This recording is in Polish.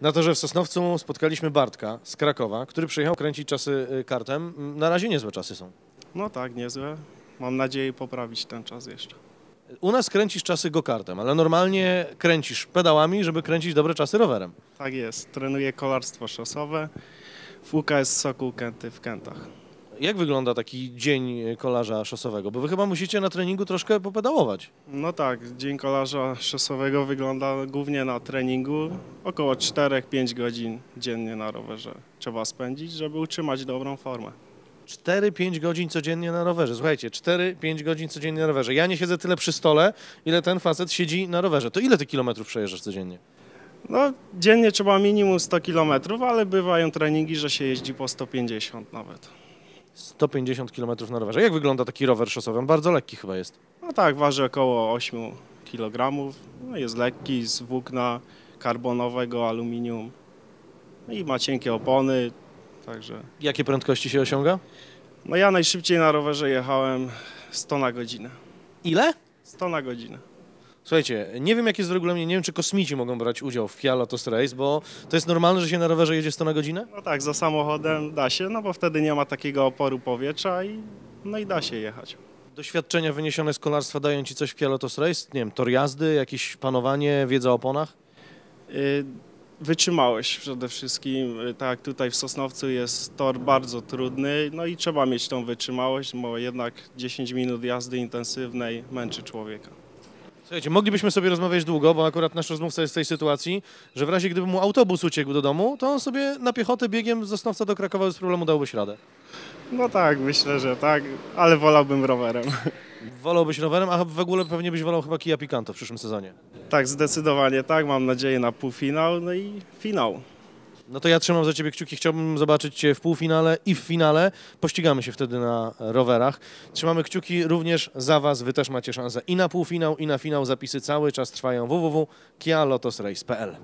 Na torze w Sosnowcu spotkaliśmy Bartka z Krakowa, który przyjechał kręcić czasy y, kartem. Na razie niezłe czasy są. No tak, niezłe. Mam nadzieję poprawić ten czas jeszcze. U nas kręcisz czasy go-kartem, ale normalnie kręcisz pedałami, żeby kręcić dobre czasy rowerem. Tak jest. Trenuję kolarstwo szosowe w UKS Sokół Kęty w Kętach. Jak wygląda taki dzień kolarza szosowego? Bo wy chyba musicie na treningu troszkę popedałować. No tak, dzień kolarza szosowego wygląda głównie na treningu. Około 4-5 godzin dziennie na rowerze trzeba spędzić, żeby utrzymać dobrą formę. 4-5 godzin codziennie na rowerze. Słuchajcie, 4-5 godzin codziennie na rowerze. Ja nie siedzę tyle przy stole, ile ten facet siedzi na rowerze. To ile ty kilometrów przejeżdżasz codziennie? No, dziennie trzeba minimum 100 km, ale bywają treningi, że się jeździ po 150 nawet. 150 km na rowerze. Jak wygląda taki rower szosowy? On bardzo lekki chyba jest. No tak, waży około 8 kg. No jest lekki, z włókna karbonowego, aluminium. No i ma cienkie opony, także... Jakie prędkości się osiąga? No ja najszybciej na rowerze jechałem 100 na godzinę. Ile? 100 na godzinę. Słuchajcie, nie wiem jak jest w regulaminie, nie wiem czy kosmici mogą brać udział w FIA Lotus Race, bo to jest normalne, że się na rowerze jedzie 100 na godzinę? No tak, za samochodem da się, no bo wtedy nie ma takiego oporu powietrza i no i da się jechać. Doświadczenia wyniesione z kolarstwa dają ci coś w FIA Lotus Race? Nie wiem, tor jazdy, jakieś panowanie, wiedza o oponach? Y, Wytrzymałość przede wszystkim, y, tak tutaj w Sosnowcu jest tor bardzo trudny, no i trzeba mieć tą wytrzymałość, bo jednak 10 minut jazdy intensywnej męczy człowieka. Słuchajcie, moglibyśmy sobie rozmawiać długo, bo akurat nasz rozmówca jest w tej sytuacji, że w razie gdyby mu autobus uciekł do domu, to on sobie na piechotę biegiem z Sosnowca do Krakowa bez problemu dałbyś radę. No tak, myślę, że tak, ale wolałbym rowerem. Wolałbyś rowerem, a w ogóle pewnie byś wolał chyba Kia Picanto w przyszłym sezonie. Tak, zdecydowanie tak, mam nadzieję na półfinał, no i finał. No to ja trzymam za ciebie kciuki, chciałbym zobaczyć cię w półfinale i w finale. Pościgamy się wtedy na rowerach. Trzymamy kciuki również za was, wy też macie szansę i na półfinał, i na finał. Zapisy cały czas trwają www.kialotosrace.pl